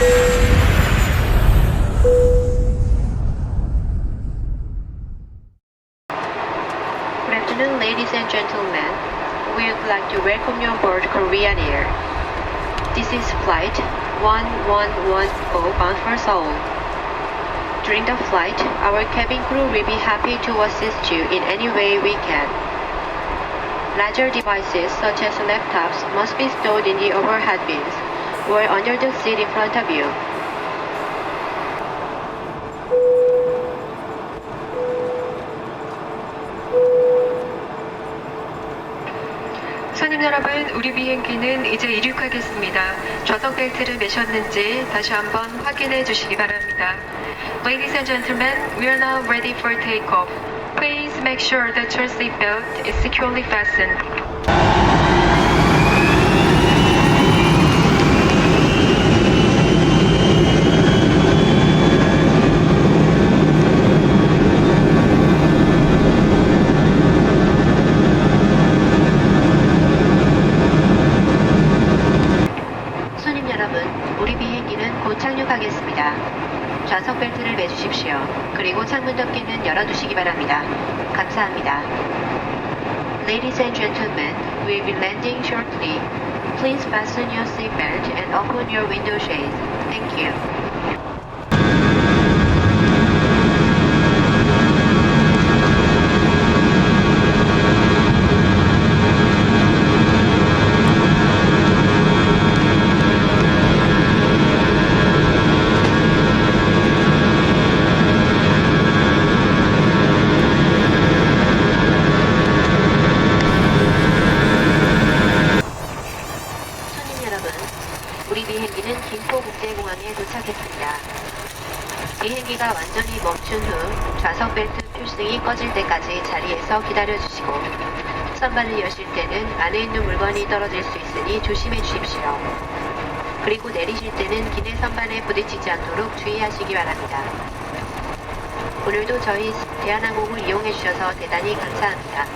Good afternoon, ladies and gentlemen. We would like to welcome you aboard Korean Air. This is flight 1110 bound for Seoul. During the flight, our cabin crew will be happy to assist you in any way we can. Larger devices such as laptops must be stored in the overhead bins or under the seat in front of you. 손님 여러분, 우리 비행기는 이제 이륙하겠습니다. 좌석 벨트를 매셨는지 다시 한번 확인해 주시기 바랍니다. Ladies and gentlemen, we are now ready for takeoff. Please make sure that your seatbelt is securely fastened. 곧 착륙하겠습니다. 좌석 벨트를 매주십시오. 그리고 창문 덮개는 열어두시기 바랍니다. 감사합니다. Ladies and gentlemen, we'll be landing shortly. Please fasten your seatbelt and open your window shades. Thank you. 여러분, 우리 비행기는 김포국제공항에 도착했습니다. 비행기가 완전히 멈춘 후 좌석 벨트 필승이 꺼질 때까지 자리에서 기다려주시고 선반을 여실 때는 안에 있는 물건이 떨어질 수 있으니 조심해 주십시오. 그리고 내리실 때는 기내 선반에 부딪히지 않도록 주의하시기 바랍니다. 오늘도 저희 대한항공을 이용해 주셔서 대단히 감사합니다.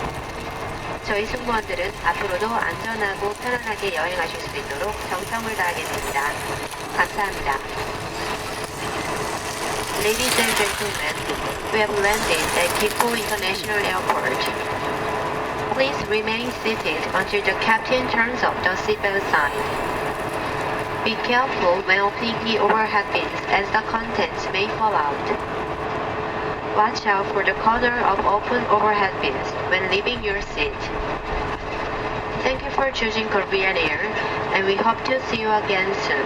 저희 승무원들은 앞으로도 안전하고 편안하게 여행하실 수 있도록 정성을 다하겠습니다. 감사합니다. Ladies and gentlemen, we have landed at Gimpo International Airport. Please remain seated until the captain turns off the seatbelt sign. Be careful when opening the overhead bins as the contents may fall out. Watch out for the corner of open overhead bins when leaving your seat. Thank you for choosing Korean Air, and we hope to see you again soon.